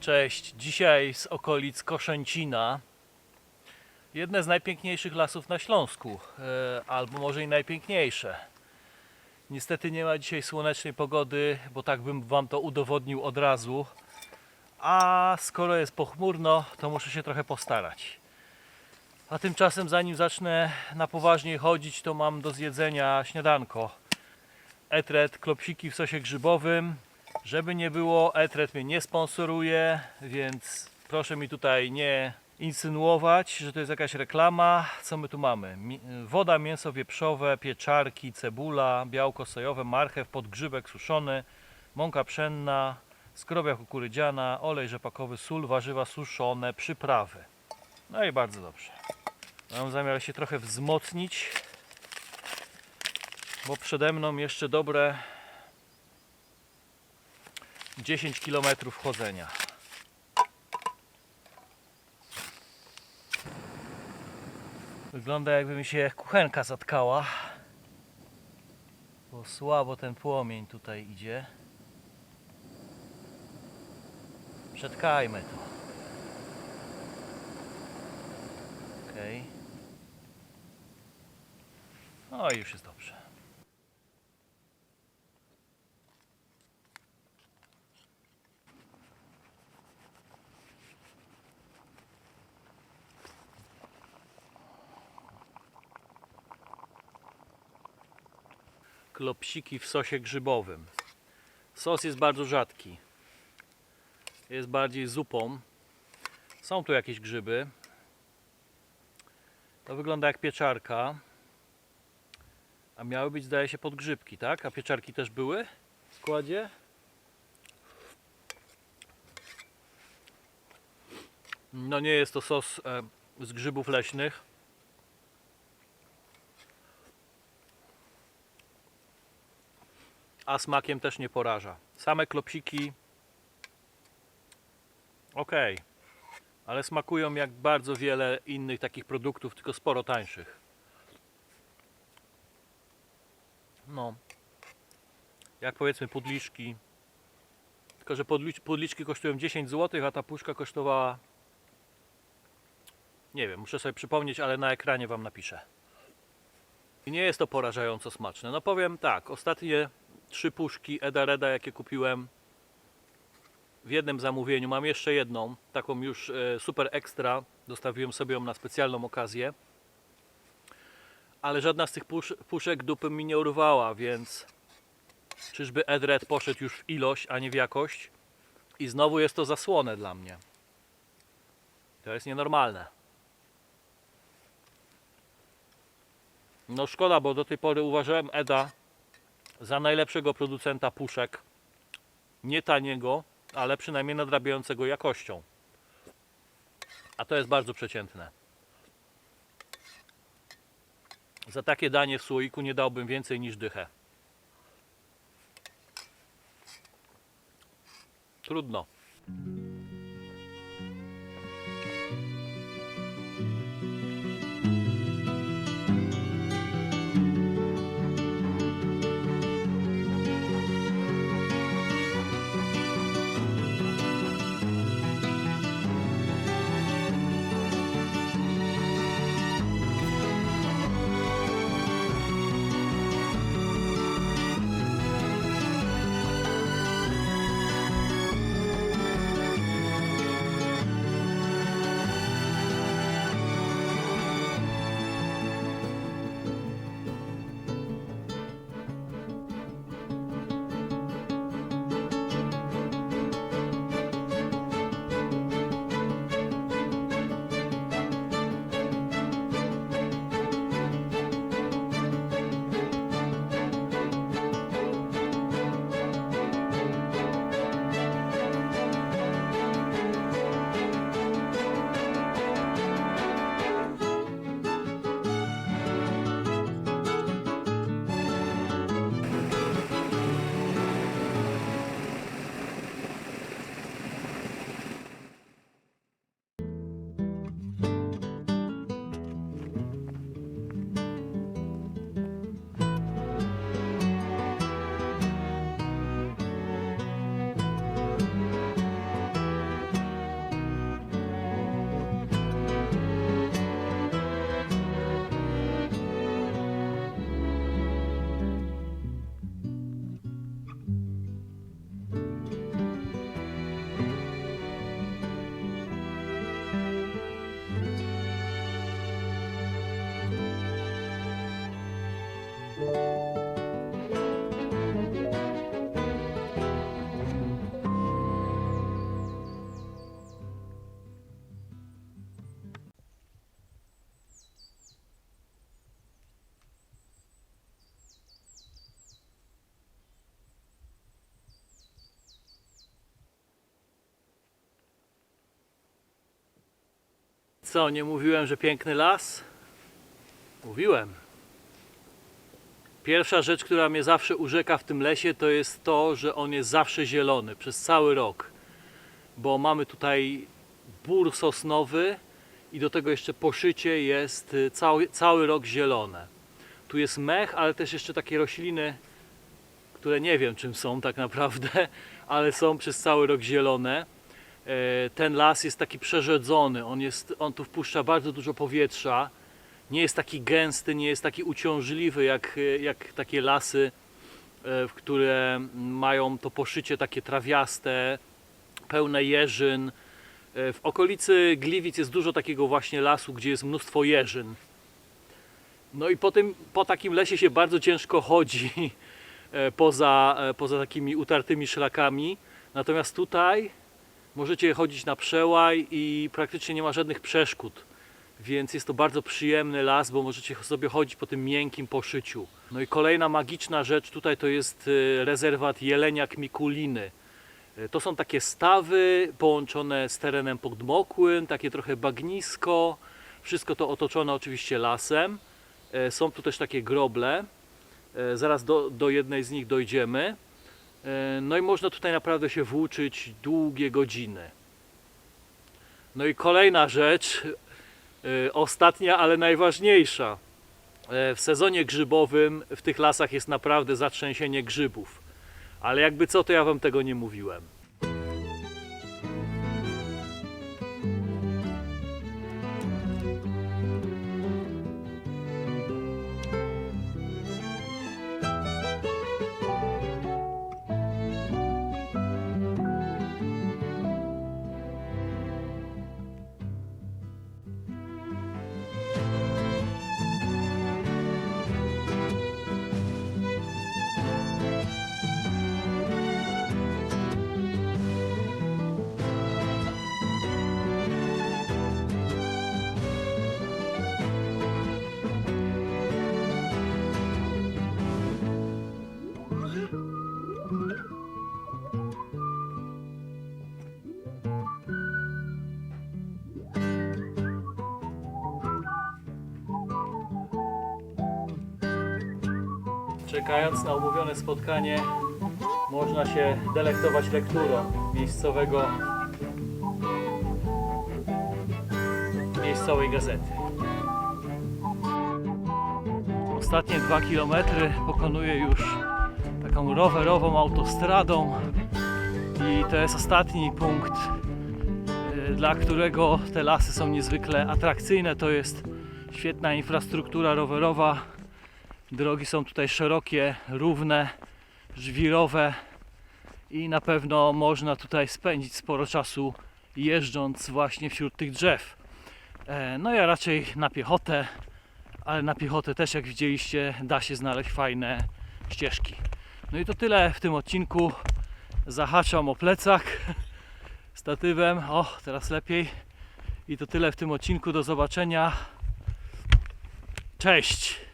Cześć, dzisiaj z okolic Koszęcina. Jedne z najpiękniejszych lasów na Śląsku, e, albo może i najpiękniejsze. Niestety nie ma dzisiaj słonecznej pogody, bo tak bym Wam to udowodnił od razu. A skoro jest pochmurno, to muszę się trochę postarać. A tymczasem, zanim zacznę na poważnie chodzić, to mam do zjedzenia śniadanko. Etret, klopsiki w sosie grzybowym, żeby nie było, Etret mnie nie sponsoruje, więc proszę mi tutaj nie insynuować, że to jest jakaś reklama. Co my tu mamy? Woda, mięso wieprzowe, pieczarki, cebula, białko sojowe, marchew, podgrzybek suszony, mąka pszenna, skrobia kukurydziana, olej rzepakowy, sól, warzywa suszone, przyprawy. No i bardzo dobrze. Mam zamiar się trochę wzmocnić, bo przede mną jeszcze dobre 10 km chodzenia. Wygląda jakby mi się kuchenka zatkała. Bo słabo ten płomień tutaj idzie. Przetkajmy to. Okej. No i już jest dobrze. Klopsiki w sosie grzybowym. Sos jest bardzo rzadki. Jest bardziej zupą. Są tu jakieś grzyby. To wygląda jak pieczarka. A miały być, zdaje się, podgrzybki, tak? A pieczarki też były w składzie? No nie jest to sos e, z grzybów leśnych. A smakiem też nie poraża. Same klopsiki ok, ale smakują jak bardzo wiele innych takich produktów, tylko sporo tańszych. No, jak powiedzmy pudliczki. Tylko, że pudlicz- pudliczki kosztują 10 zł, a ta puszka kosztowała. Nie wiem, muszę sobie przypomnieć, ale na ekranie Wam napiszę. I nie jest to porażająco smaczne. No powiem tak, ostatnie trzy puszki Eda Reda, jakie kupiłem w jednym zamówieniu. Mam jeszcze jedną, taką już e, super ekstra. Dostawiłem sobie ją na specjalną okazję. Ale żadna z tych pusz, puszek dupy mi nie urwała, więc czyżby Ed Red poszedł już w ilość, a nie w jakość? I znowu jest to zasłonę dla mnie. To jest nienormalne. No szkoda, bo do tej pory uważałem Eda za najlepszego producenta puszek. Nie taniego, ale przynajmniej nadrabiającego jakością. A to jest bardzo przeciętne. Za takie danie w słoiku nie dałbym więcej niż dychę. Trudno. Co, nie mówiłem, że piękny las? Mówiłem. Pierwsza rzecz, która mnie zawsze urzeka w tym lesie, to jest to, że on jest zawsze zielony przez cały rok. Bo mamy tutaj bór sosnowy i do tego jeszcze poszycie jest y, cały, cały rok zielone. Tu jest mech, ale też jeszcze takie rośliny, które nie wiem czym są tak naprawdę, ale są przez cały rok zielone. E, Ten las jest taki przerzedzony, on, jest, on tu wpuszcza bardzo dużo powietrza. Nie jest taki gęsty, nie jest taki uciążliwy jak, jak takie lasy, e, w które mają to poszycie takie trawiaste, pełne jeżyn. E, W okolicy Gliwic jest dużo takiego właśnie lasu, gdzie jest mnóstwo jeżyn. No i po, tym, po takim lesie się bardzo ciężko chodzi poza, poza takimi utartymi szlakami. Natomiast tutaj możecie chodzić na przełaj i praktycznie nie ma żadnych przeszkód. Więc jest to bardzo przyjemny las, bo możecie sobie chodzić po tym miękkim poszyciu. No i kolejna magiczna rzecz tutaj to jest e, rezerwat Jeleniak Mikuliny. E, To są takie stawy połączone z terenem podmokłym, takie trochę bagnisko. Wszystko to otoczone oczywiście lasem. E, Są tu też takie groble. Zaraz do, do jednej z nich dojdziemy. E, No i można tutaj naprawdę się włóczyć długie godziny. No i kolejna rzecz, e, ostatnia, ale najważniejsza. E, W sezonie grzybowym w tych lasach jest naprawdę zatrzęsienie grzybów. Ale jakby co, to ja wam tego nie mówiłem. Czekając na umówione spotkanie, można się delektować lekturą miejscowego miejscowej gazety. Ostatnie dwa kilometry pokonuję już taką rowerową autostradą i to jest ostatni punkt, y, dla którego te lasy są niezwykle atrakcyjne. To jest świetna infrastruktura rowerowa. Drogi są tutaj szerokie, równe, żwirowe i na pewno można tutaj spędzić sporo czasu jeżdżąc właśnie wśród tych drzew. E, No ja raczej na piechotę, ale na piechotę też jak widzieliście da się znaleźć fajne ścieżki. No i to tyle w tym odcinku. Zahaczam o plecak statywem. O, teraz lepiej. I to tyle w tym odcinku. Do zobaczenia. Cześć!